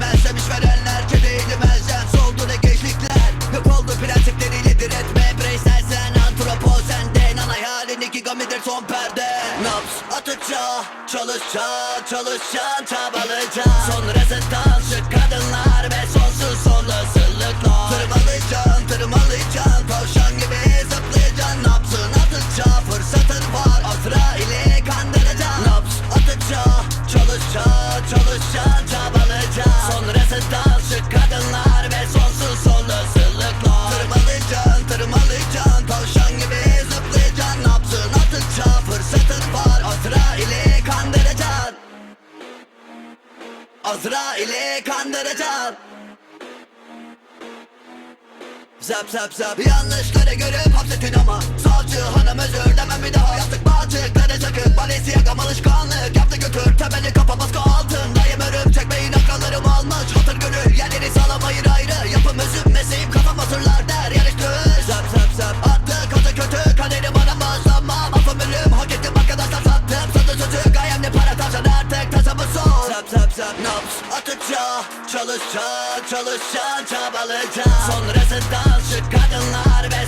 edemezsem işverenler kediydi benzem Soldu ne gençlikler Hep oldu prensipleriyle diretme. Bireyselsen antropo senden Ana hayalin iki gamidir son perde. Naps atacağım çalışacağım çalışacağım çabalayacağım. Sonrasında Azrail'i kandıracağım. Zap zap zap. Yanlışları görüp hapsetin ama. Savcı hanım özür demem bir daha. Yaptık bağcıkları sakın. Çalışa çalışa çabalayacağım Sonrası dalşı kadınlar ve